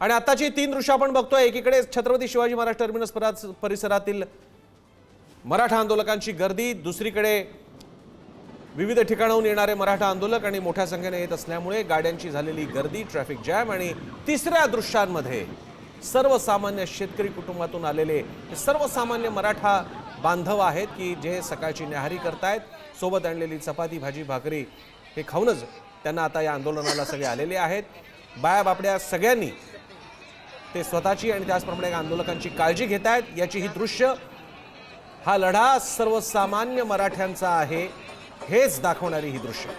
आणि आताची तीन दृश्य आपण बघतोय. एकीकडे छत्रपती शिवाजी महाराज टर्मिनस परिसरातील मराठा आंदोलकांची गर्दी. दुसरीकडे विविध ठिकाणाहून येणारे मराठा आंदोलक आणि मोठ्या संख्येने येत असल्यामुळे गाड्यांची झालेली गर्दी ट्रॅफिक जॅम आणि तिसऱ्या दृश्यांमध्ये सर्वसामान्य शेतकरी कुटुंबातून आलेले हे सर्वसामान्य मराठा बांधव आहेत की जे सकाळची न्याहारी करतायत. सोबत आणलेली चपाती भाजी भाकरी हे खाऊनच त्यांना आता या आंदोलनाला सगळे आलेले आहेत. बाया बापड्या सगळ्यांनी ते स्वतःची आणि त्याचप्रमाणे आंदोलकांची काळजी घेत आहेत याची ही दृश्य हा लढा सर्वसामान्य मराठ्यांचा आहे. हेच दाखवणारी ही दृश्य.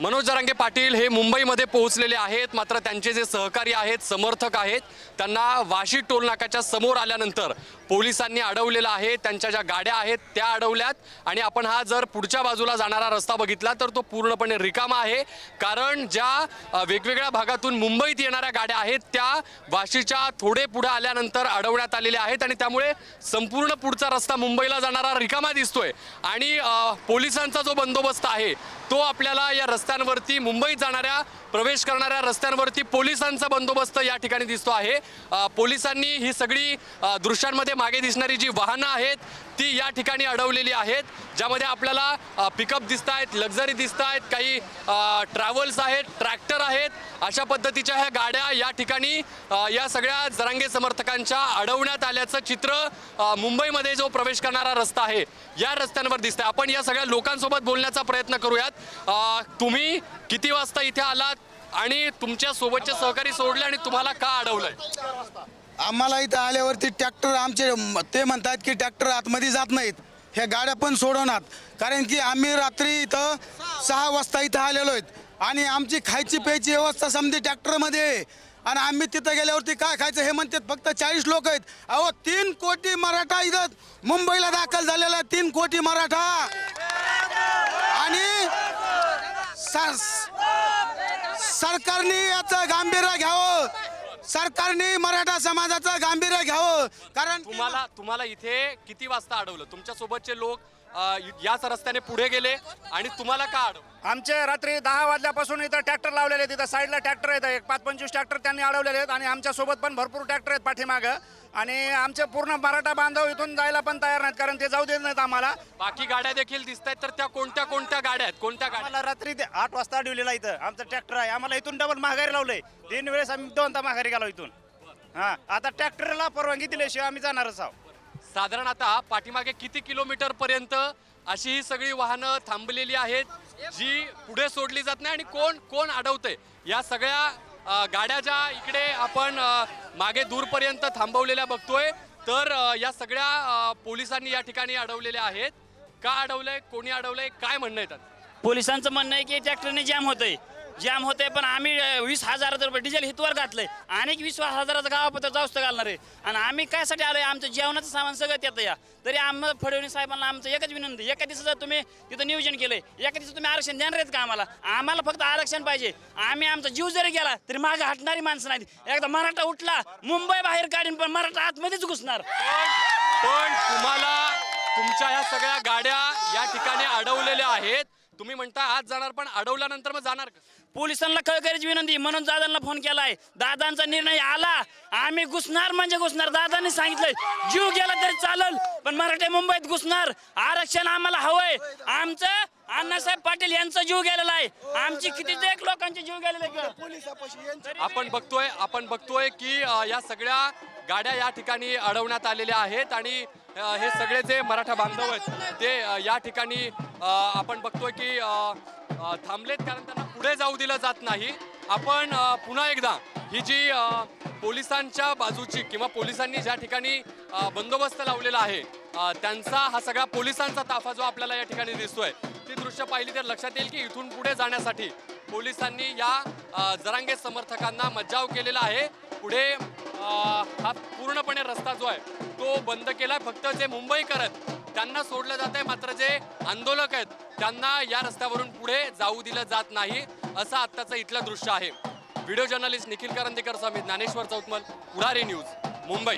मनोज जरांगे पाटील हे मुंबईमध्ये पोहोचलेले आहेत. मात्र त्यांचे जे सहकारी आहेत समर्थक आहेत त्यांना वाशी टोलनाक्याच्या समोर आल्यानंतर पोलिसांनी अडवलेलं आहे. त्यांच्या ज्या गाड्या आहेत त्या अडवल्यात. आणि आपण हा जर पुढच्या बाजूला जाणारा रस्ता बघितला तर तो पूर्णपणे रिकामा आहे. कारण ज्या वेगवेगळ्या भागातून मुंबईत येणाऱ्या गाड्या आहेत त्या वाशीच्या थोडे पुढे आल्यानंतर अडवण्यात आलेल्या आहेत. आणि त्यामुळे संपूर्ण पुढचा रस्ता मुंबईला जाणारा रिकामा दिसतोय. आणि पोलिसांचा जो बंदोबस्त आहे तो आपल्याला या रस्त्यांवरती मुंबईत जाणाऱ्या प्रवेश करणाऱ्या रस्त्यांवरती पोलिसांचा बंदोबस्त या ठिकाणी दिसतो आहे. पोलिसांनी ही सगळी दृश्यांमध्ये मागे दिसणारी जी वाहनं आहेत ती या ठिकाणी अडवलेली आहेत ज्यामध्ये आपल्याला पिकअप दिसत आहेत लक्झरी दिसत आहेत काही ट्रॅव्हल्स आहेत ट्रॅक्टर आहेत. अशा पद्धतीच्या ह्या गाड्या या ठिकाणी या सगळ्या जरांगे समर्थकांच्या अडवण्यात आल्याचं चित्र मुंबईमध्ये जो प्रवेश करणारा रस्ता आहे या रस्त्यांवर दिसतंय. आपण या सगळ्या लोकांसोबत बोलण्याचा प्रयत्न करूयात. तुम्ही किती वाजता इथे आलात आणि तुमच्या सोबतचे सहकारी सोडले आणि तुम्हाला का अडवलंय? आम्हाला इथं आल्यावरती ट्रॅक्टर आमचे ते म्हणतात की ट्रॅक्टर आतमध्ये जात नाहीत. ह्या गाड्या पण सोडवणार. कारण की आम्ही रात्री इथं सहा वाजता इथं आलेलो आहेत. आणि आमची खायची प्यायची व्यवस्था समजी ट्रॅक्टरमध्ये आहे. आणि आम्ही तिथं गेल्यावरती काय खायचं हे म्हणतात फक्त चाळीस लोक आहेत. अहो तीन कोटी मराठा इथं मुंबईला दाखल झालेला आहे. तीन कोटी मराठा. आणि सरकारने याचं गांभीर्य घ्यावं. सरकारने मराठा समाजाचं गांभीर्य घ्यावं. कारण तुम्हाला तुम्हाला इथे किती वाजता अडवलं? तुमच्या सोबतचे लोक याच रस्त्याने पुढे गेले आणि तुम्हाला का अडवलं आमचे रात्री दहा वाजल्यापासून इथं ट्रॅक्टर लावलेले आहेत. इथं साईडला ट्रॅक्टर आहेत. एक पाच पंचवीस ट्रॅक्टर त्यांनी अडवलेले आहेत आणि आमच्यासोबत पण भरपूर ट्रॅक्टर आहेत पाठीमागं. आणि आमचे पूर्ण मराठा बांधव इथून जायला पण तयार नाहीत कारण ते जाऊ देत नाहीत आम्हाला. बाकी गाड्या देखील दिसत आहेत तर त्या कोणत्या कोणत्या गाड्या आहेत? कोणत्या गाड्या आम्हाला रात्री ते आठ वाजता अडवलेला इथं. आमचं ट्रॅक्टर आहे. आम्हाला इथून डबल माघारी लावलंय. तीन वेळेस आम्ही दोनदा माघारी गेलो इथून. हा आता ट्रॅक्टरला परवानगी दिल्याशिवाय आम्ही जाणारच आहोत. साधारण आता पाठीमागे किती किलोमीटर पर्यंत अशी ही सगळी वाहनं थांबलेली आहेत जी पुढे सोडली जात नाही आणि कोण कोण अडवते या सगळ्या गाड्या ज्या इकडे आपण मागे दूरपर्यंत थांबवलेल्या बघतोय तर या सगळ्या पोलिसांनी या ठिकाणी अडवलेल्या आहेत. का अडवलंय कोणी अडवलंय काय म्हणणं येतात पोलिसांचं म्हणणं आहे की ट्रॅक्टरने जॅम होतंय. जॅम होते पण आम्ही वीस हजाराचं रुपये डिझेल हितवर घातलंय. आणि वीस हजाराचं गावापत्र जास्त घालणार आहे. आणि आम्ही कायसाठी आलोय? आमचं जेवणाचं सामान सगळं येतं या. तरी आम्हाला फडणवीस साहेबांना आमचं एकच विनंती एका दिवसाचं तुम्ही तिथं नियोजन केलंय एका दिवसात तुम्ही आरक्षण देणार आहेत का आम्हाला? आम्हाला फक्त आरक्षण पाहिजे. आम्ही आमचा जीव जरी गेला तरी मागे हटणारी माणसं नाहीत. एकदा मराठा उठला मुंबई बाहेर काढीन पण मराठा आतमध्येच घुसणार. पण तुम्हाला तुमच्या ह्या सगळ्या गाड्या या ठिकाणी अडवलेल्या आहेत. तुम्ही म्हणता आज जाणार पण अडवल्यानंतर मग जाणार का? पोलिसांना कळकळीची विनंती म्हणून दादांना फोन केलाय. दादांचा निर्णय आला. आम्ही घुसणार म्हणजे घुसणार. दादांनी सांगितलंय जीव गेला तरी चालल पण मराठे मुंबईत घुसणार. आरक्षण आम्हाला हवंय. आमचं अण्णासाहेब पाटील यांचा जीव गेलेला आहे. आमची किती एक लोकांचे जीव गेलेले आहेत. आपण बघतोय आपण बघतोय की अ, या सगळ्या गाड्या या ठिकाणी अडवण्यात आलेल्या आहेत आणि अ, हे सगळे जे मराठा बांधव आहेत ते अ, या ठिकाणी अ, आपण बघतोय की अ, अ, थांबलेत कारण त्यांना पुढे जाऊ दिलं जात नाही. आपण अ, पुन्हा एकदा ही जी अ, पोलिसांच्या बाजूची किंवा पोलिसांनी ज्या ठिकाणी अ, बंदोबस्त लावलेला आहे अ, त्यांचा हा सगळा पोलिसांचा ताफा जो आपल्याला या ठिकाणी दिसतोय दृश्य पाहिली तर लक्षात येईल की इथून पुढे जाण्यासाठी पोलिसांनी या जरांगे समर्थकांना मज्जाव केलेला आहे. पुढे हा पूर्णपणे रस्ता जो आहे तो बंद केला फक्त जे मुंबईकर आहेत त्यांना सोडलं जात आहे मात्र जे आंदोलक आहेत त्यांना या रस्त्यावरून पुढे जाऊ दिलं जात नाही असं आत्ताचं इथलं दृश्य आहे. Video journalist Nikhil Karandikar Swami Dnyaneshwar Chautmal Pudhari news Mumbai.